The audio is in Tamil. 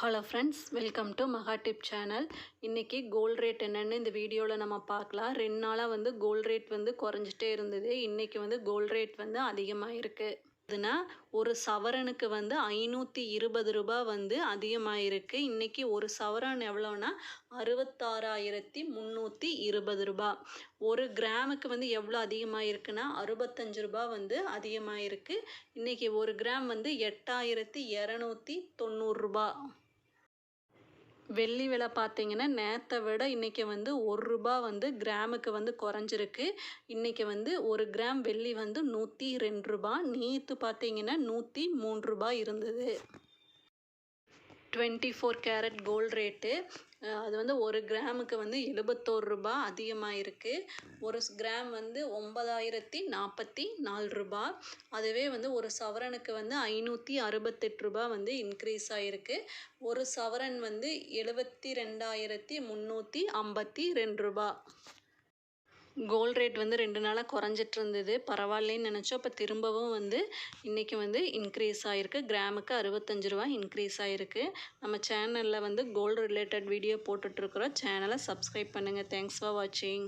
Hello friends welcome to Maha tip channel இன்றைக்கி கோல்ட் ரேட் என்னென்னு இந்த வீடியோவில் நம்ம பார்க்கலாம். ரெண்டு நாளாக வந்து கோல்ட் ரேட் வந்து குறைஞ்சிட்டே இருந்தது. இன்றைக்கி வந்து கோல்ட் ரேட் வந்து அதிகமாக இருக்குது இதுனா ஒரு சவரனுக்கு வந்து ஐநூற்றி இருபது ரூபா வந்து அதிகமாகிருக்கு இன்றைக்கி ஒரு சவரன் எவ்வளோன்னா அறுபத்தாறாயிரத்தி முந்நூற்றி இருபது ரூபா. ஒரு கிராமுக்கு வந்து எவ்வளோ அதிகமாகிருக்குன்னா அறுபத்தஞ்சு ரூபா வந்து அதிகமாகிருக்கு இன்றைக்கி ஒரு கிராம் வந்து எட்டாயிரத்தி இரநூத்தி தொண்ணூறுரூபா வெள்ளி விலை பார்த்தீங்கன்னா நேற்றை விட இன்றைக்கி வந்து ஒரு ரூபா வந்து கிராமுக்கு வந்து குறைஞ்சிருக்கு. இன்றைக்கி வந்து ஒரு கிராம் வெள்ளி வந்து நூற்றி ரெண்டு ரூபா நேற்று பார்த்தீங்கன்னா நூற்றி மூன்று ரூபா இருந்தது. Twenty four carat gold rate அது வந்து ஒரு கிராமுக்கு வந்து எழுபத்தோரு ரூபா அதிகமாக இருக்குது ஒரு கிராம் வந்து ஒன்பதாயிரத்தி நாற்பத்தி நாலு ரூபா. அதுவே வந்து ஒரு சவரனுக்கு வந்து ஐநூற்றி அறுபத்தெட்டு ரூபா வந்து இன்க்ரீஸ் ஆகிருக்கு ஒரு சவரன் வந்து எழுபத்தி ரெண்டாயிரத்தி முந்நூற்றி ஐம்பத்தி ரெண்டு ரூபா. கோல்ட் ரேட் வந்து ரெண்டு நாளாக குறைஞ்சிட்டு இருந்தது பரவாயில்லன்னு நினச்சோம். இப்போ திரும்பவும் வந்து இன்றைக்கி வந்து இன்க்ரீஸ் ஆகிருக்கு கிராமுக்கு அறுபத்தஞ்சு ரூபா இன்க்ரீஸ் ஆகிருக்கு நம்ம சேனலில் வந்து கோல்டு ரிலேட்டட் வீடியோ போட்டுட்ருக்குறோம் சேனலை சப்ஸ்கிரைப் பண்ணுங்கள் தேங்க்ஸ் ஃபார் வாட்சிங்